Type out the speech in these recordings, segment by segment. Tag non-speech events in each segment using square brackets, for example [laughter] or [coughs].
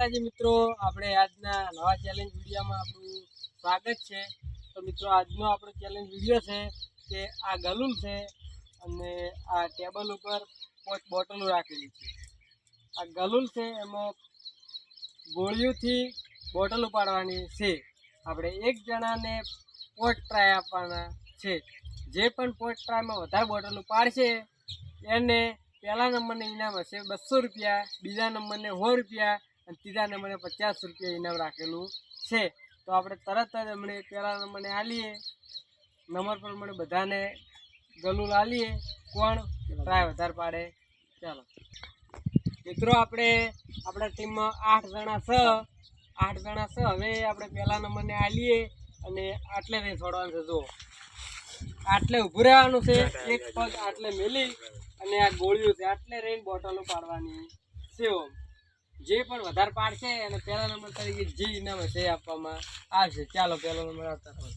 માતાજી મિત્રો, આપણે આજના નવા ચેલેન્જ વિડીયોમાં આપણું સ્વાગત છે. તો મિત્રો, આજનો આપણો ચેલેન્જ વીડિયો છે કે આ ગલુલ છે અને આ ટેબલ ઉપર પાંચ બોટલો રાખેલી છે. આ ગલુલ છે, એમાં ગોળીઓથી બોટલ ઉપાડવાની છે. આપણે એક જણાને પોટ ટ્રાય આપવાના છે. જે પણ પોટ ટ્રાયમાં વધારે બોટલ ઉપાડશે, એને પહેલા નંબરને ઇનામ હશે બસો રૂપિયા, બીજા નંબરને સો રૂપિયા અને ત્રીજા નંબરે પચાસ રૂપિયા ઇનામ રાખેલું છે. તો આપણે તરત જ હમણે પહેલા નંબરને આલીએ. નંબર પર મને બધાને ગલુલ આલીએ. કોણ? ટ્રાય વધારે પાડે. ચાલો. મિત્રો, આપણે આપણા ટીમમાં આઠ જણા છ. આઠ જણા છ. હવે આપણે પહેલા નંબરને આલીએ અને આટલે નહીં છોડવાનું છે, જુઓ. આટલે ઊભું રહેવાનું છે. એક પગ આટલે મેલી અને આ ગોળીઓ છે. આટલે રહીને બોટલો પાડવાની છે, ઓમ. જે પણ વધારે પાડશે અને પહેલા નંબર તરીકે જે ઇનામ હશે એ આપવામાં આવશે. ચાલો પહેલો નંબર આવતા રહો.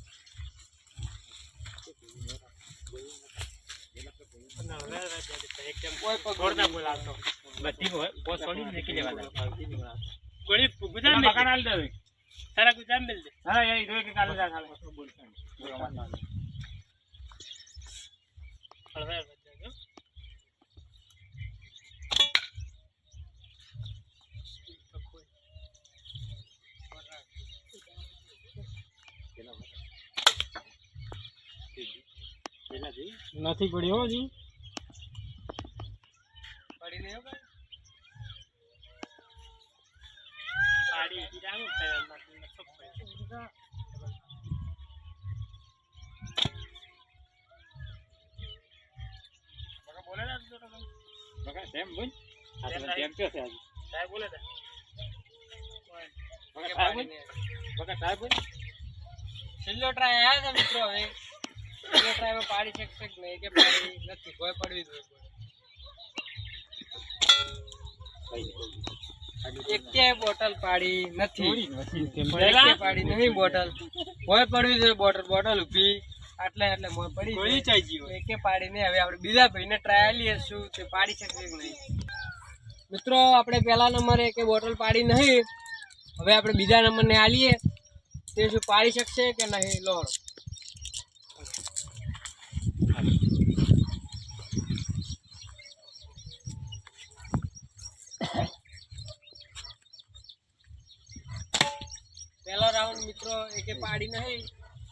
કોઈ પગ બધી પોસ છોડી મૂકી લેવાના ગોળી ગુજરાત મેં મકાન આલ દે સારા ગુજરાત મેલ દે હા એ રોય કે કાલે જા કાલે નથી પડ્યો હજી. પડી નહીં હો જાણું બોલે તું તો તેમ? બોલ. આ તેમ છે આજે? સાહેબ બોલે છે? બકા સાહેબ પાડી નહીં. સાહેબ છેલ્લો ટ્રાય છે મિત્રો હવે. ટ્રાયમાં પાડી શકશે કે નહીં કે પાડી નથી કોઈ પડવી જોઈએ એકે બોટલ પાડી નથી. પાડી નહીં બોટલ. કોઈ પડવી જોઈએ બોટલ બોટલ ઊભી આટલે એટલે મોય પડી જાય. ચાઈ ગઈ એકે પાડીને હવે આપણે બીજા ભાઈને ટ્રાય આલીએ શું તે પાડી શકશે કે નહીં. મિત્રો આપણે પહેલા નંબરે એકે બોટલ પાડી નહીં હવે આપણે બીજા નંબરને આલીએ. તે શું પાડી શકશે કે નહીં લોડ પહેલો રાઉન્ડ મિત્રો, એકે પાડી નહીં,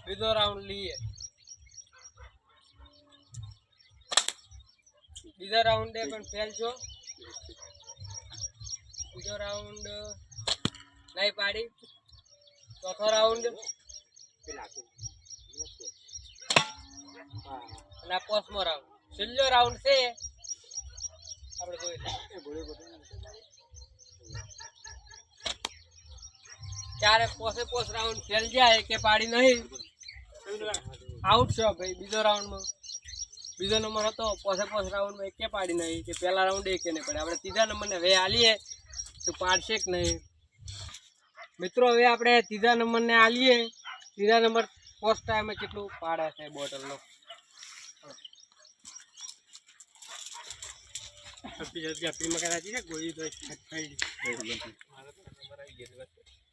બીજો રાઉન્ડ લઈએ. બીજા રાઉન્ડે પણ ફેલ છો. બીજો રાઉન્ડ નહીં પાડી. ચોથો રાઉન્ડ અને આ રાઉન્ડ છેલ્લો રાઉન્ડ છે. આપણે જોઈ લઈએ. ચારે પોસે પોસ રાઉન્ડ ફેલ જાય કે પાડી નહીં આઉટ છો ભાઈ બીજો રાઉન્ડમાં બીજો નંબર હતો પોસે પોસ રાઉન્ડમાં એકે પાડી નહીં કે પહેલા રાઉન્ડ એકે નહીં પડે આપણે ત્રીજા નંબરને હવે આલીએ તો પાડશે કે નહીં મિત્રો હવે આપણે ત્રીજા નંબરને આલીએ ત્રીજા નંબર ફર્સ્ટ ટાઈમે કેટલું પાડે છે બોટલનો હતી ને ગોળી તો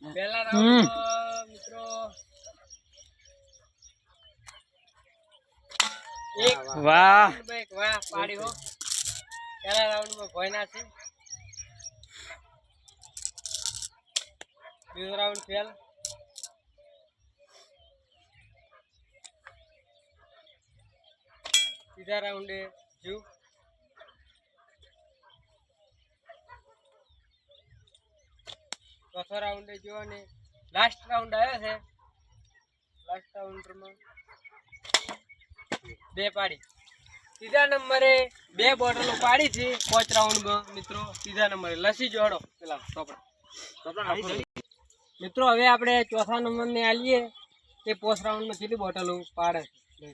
પહેલા રાઉન્ડ મિત્રો એક વાહ એક વાહ પાડી હો. પહેલા રાઉન્ડમાં ભોયના છે. બીજો રાઉન્ડ ફેલ. ત્રીજા રાઉન્ડે જુ ચોથો રાઉન્ડે જોયો ને લાસ્ટ રાઉન્ડ આવ્યો છે. લાસ્ટ રાઉન્ડમાં બે પાડી. ત્રીજા નંબરે બે બોટલો પાડી છે પાંચ રાઉન્ડમાં મિત્રો, ત્રીજા નંબરે લસી જોડો. પેલા ચોપડા. મિત્રો, હવે આપણે ચોથા નંબરને આલીએ. તે પોસ્ટ રાઉન્ડમાં કેટલી બોટલો પાડે છે?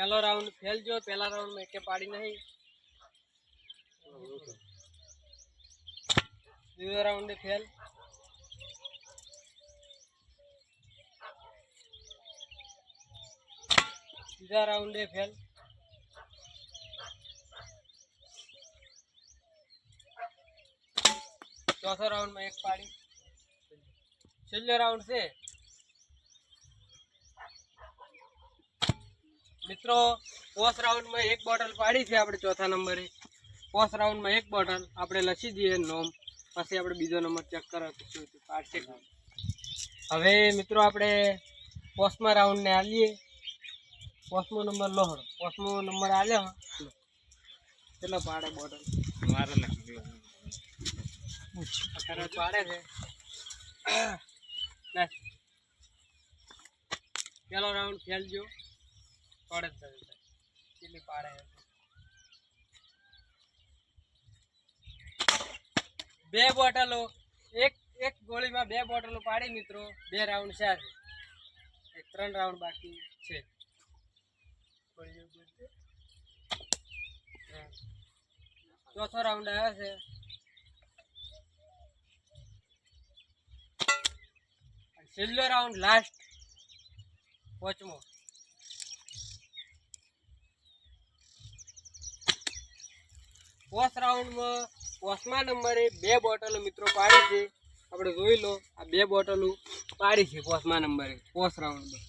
પહેલો રાઉન્ડ ફેલ જો પહેલા રાઉન્ડમાં એકે પાડી નહીં બીજો રાઉન્ડ ફેલ ત્રીજા રાઉન્ડે ફેલ ચોથો રાઉન્ડમાં એક પાડી છેલ્લો રાઉન્ડ છે મિત્રો પોસ્ટ રાઉન્ડમાં એક બોટલ પાડી છે આપણે ચોથા નંબરે પોસ્ટ રાઉન્ડમાં એક બોટલ આપણે લખી દઈએ નોમ પછી આપણે બીજો નંબર ચેક કરો કે શું થયું, પાડશે કે નહીં. હવે મિત્રો આપણે પોસ્ટમાં રાઉન્ડને આલીએ પોસ્ટમો નંબર લો હળો પોસ્ટમો નંબર આલ્યો લો. કેટલો પાડે બોટલ મારે લખી દેવાનું. અત્યારે પાડે છે [coughs] લે. પેલો રાઉન્ડ ખેલજો પડે જ જશે. કેટલી પાડે બે બોટલો એક એક ગોળીમાં બે બોટલો પાડી મિત્રો બે રાઉન્ડ છે આજે. ત્રણ રાઉન્ડ બાકી છે. ચોથો રાઉન્ડ આવ્યો છે છેલ્લો રાઉન્ડ લાસ્ટ પાંચમો પોસ્ટ રાઉન્ડમાં પોસ્ટમાં નંબરે બે બોટલો મિત્રો પાડી છે. આપણે જોઈ લો, આ બે બોટલો પાડી છે પોસ્ટમાં નંબરે પોસ્ટ રાઉન્ડમાં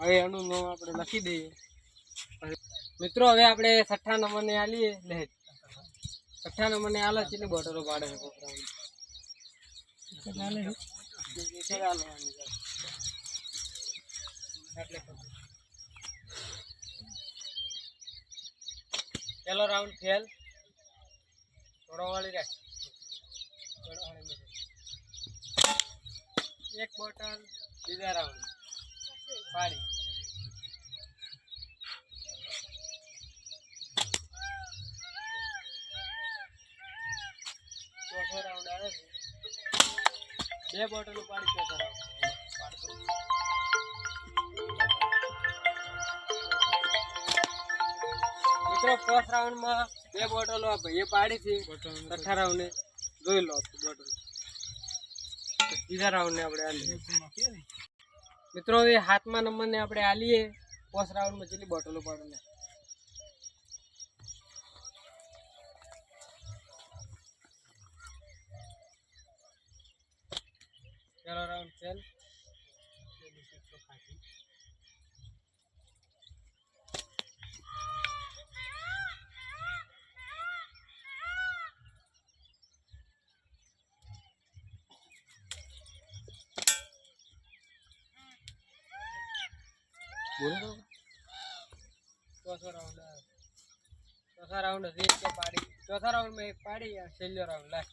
હવે એનું નામ આપણે લખી દઈએ. મિત્રો, હવે આપણે છઠ્ઠા નંબરને આલીએ. લે, છઠ્ઠા નંબરને આલો કેટલી બોટલો પાડે છે રાઉન્ડ પેલો રાઉન્ડ ફેલ થોડો વાળી રાખ. એક બોટલ બીજા રાઉન્ડ. પાણી. ચોથો રાઉન્ડ આવે છે. બે બોટલ પાણી ચોથો રાઉન્ડ. મિત્રો ફર્સ્ટ રાઉન્ડમાં બે બોટલો આ ભાઈએ પાડી હતી રાઉન્ડે જોઈ લો બોટલ. બીજા રાઉન્ડને આપણે આલીએ. મિત્રો હવે હાથમાં નંબરને આપણે આલીએ. ફર્સ્ટ રાઉન્ડમાં જેટલી બોટલો પાડીને ચાલો રાઉન્ડ ફેલ ચોથો રાઉન્ડ ચોથા રાઉન્ડ હતી કે પાડી? ચોથા રાઉન્ડમાં એક પાડી આ છેલ્લો રાઉન્ડ લાસ્ટ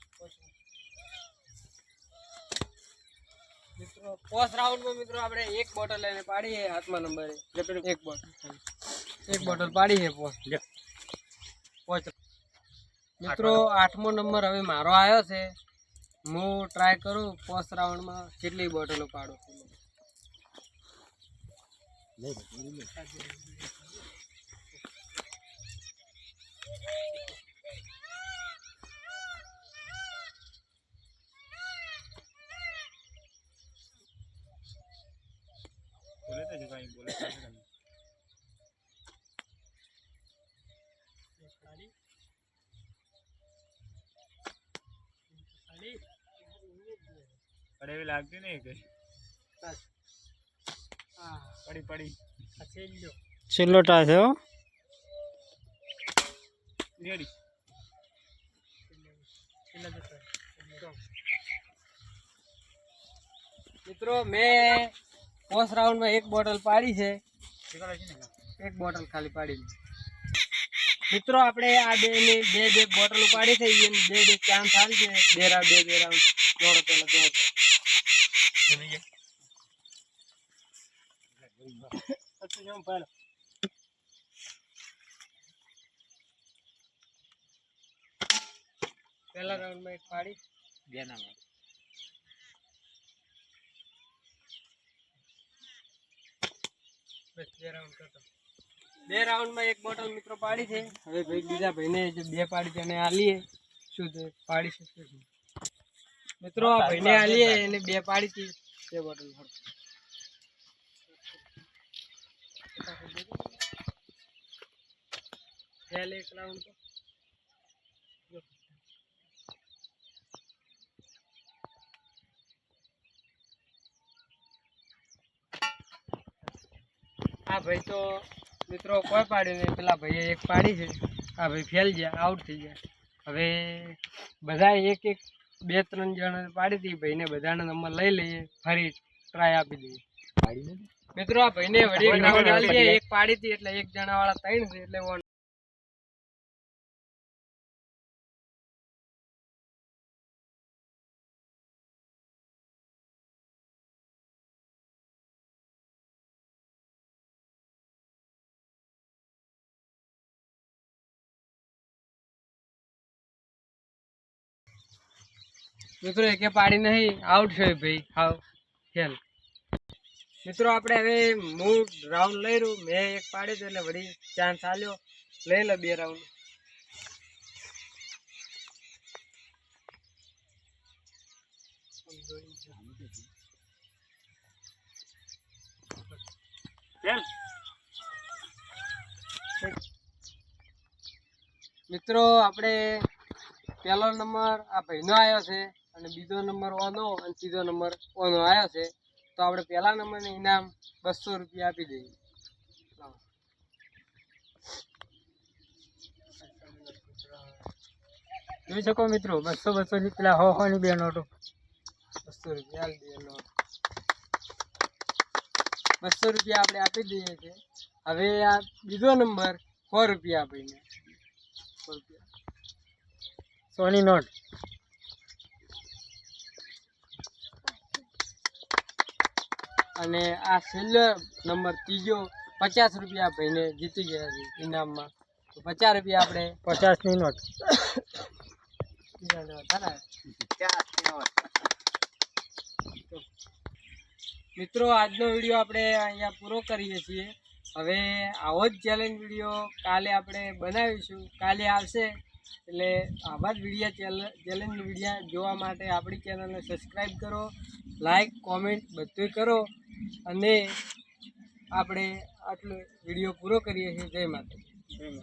મિત્રો પોસ્ટ રાઉન્ડમાં મિત્રો આપણે એક બોટલ લઈને પાડી છે હાથમાં નંબરે એક. બોટલ એક બોટલ પાડી છે પોસ્ટ પોસ્ટ મિત્રો આઠમો નંબર હવે મારો આવ્યો છે. હું ટ્રાય કરું પોસ્ટ રાઉન્ડમાં કેટલી બોટલો પાડું પડે એવી લાગતી નહીં કે પડી પડી છેલ્લો ટા છે રેડી મિત્રો મેં પોસ્ટ રાઉન્ડમાં એક બોટલ પાડી છે એક બોટલ ખાલી પાડી છે. મિત્રો આપણે આ બે ને બે બે બોટલો પાડી છે એને બે બે ચાન્સ હાલ છે બે રાઉન્ડ બે બે રાઉન્ડ દોડો પેલા દોડો પછી જેમ પહેલો. પહેલા રાઉન્ડમાં એક પાડી બે નામ બસ બે રાઉન્ડ કરતો બે રાઉન્ડમાં એક બોટલ મિત્રો પાડી છે હવે ભાઈ બીજા ભાઈને જે બે પાડી તેને આલીએ શું છે પાડી છે શું છે મિત્રો આ ભાઈને આલીએ એને બે પાડી હતી બે બોટલ ફેલ એક રાઉન્ડ તો આ ભાઈ તો મિત્રો કોઈ પાડ્યું નહીં પેલા ભાઈએ એક પાડી છે આ ભાઈ ફેલ ગયા આઉટ થઈ ગયા હવે બધા એક એક, બે ત્રણ જણા પાડી હતી, ભાઈને બધાના નંબર લઈ લઈએ, ફરી ટ્રાય આપી દઈએ. મિત્રો આ ભાઈને વળી એક round આલીએ, એક પાડી હતી એટલે એક જણા વાળા ત્રણ છે એટલે one. મિત્રો એકે પાડી નહીં આઉટ છે ભાઈ હાવ. ખેલ મિત્રો આપણે હવે હું રાઉન્ડ લઈ રહ્યું મેં એક પાડી તો એટલે વળી ચાન્સ આલ્યો. લઈ લે બે રાઉન્ડ મિત્રો આપણે પહેલો નંબર આ ભાઈનો આવ્યો છે અને બીજો નંબર ઓનો અને ત્રીજો નંબર ઓનો આવ્યો છે. તો આપણે પહેલા નંબરને ઇનામ બસો રૂપિયા આપી દઈએ. જોઈ શકો મિત્રો, બસો બસો ની પેલા હો હો ની બે નોટો. બસો રૂપિયા આપી દઈએ નોટ. બસો રૂપિયા આપણે આપી દઈએ છીએ હવે આ બીજો નંબર, સો રૂપિયા આપીને. સો રૂપિયા. સોની નોટ. અને આ છેલ્લો નંબર ત્રીજો પચાસ રૂપિયા ભાઈને જીતી ગયા છે ઇનામમાં. તો પચાસ રૂપિયા આપણે પચાસની નોટ. મિત્રો આજનો વીડિયો આપણે અહીંયા પૂરો કરીએ છીએ. હવે આવો જ ચેલેન્જ વીડિયો કાલે આપણે બનાવીશું. કાલે આવશે. એટલે આવા જ વિડીયા ચેલેન્જ વિડીયા જોવા માટે આપણી ચેનલને સબસ્ક્રાઈબ કરો. લાઈક કોમેન્ટ બધું કરો અને આપણે આટલો વીડિયો પૂરો કરીએ છીએ જય માતા હમ.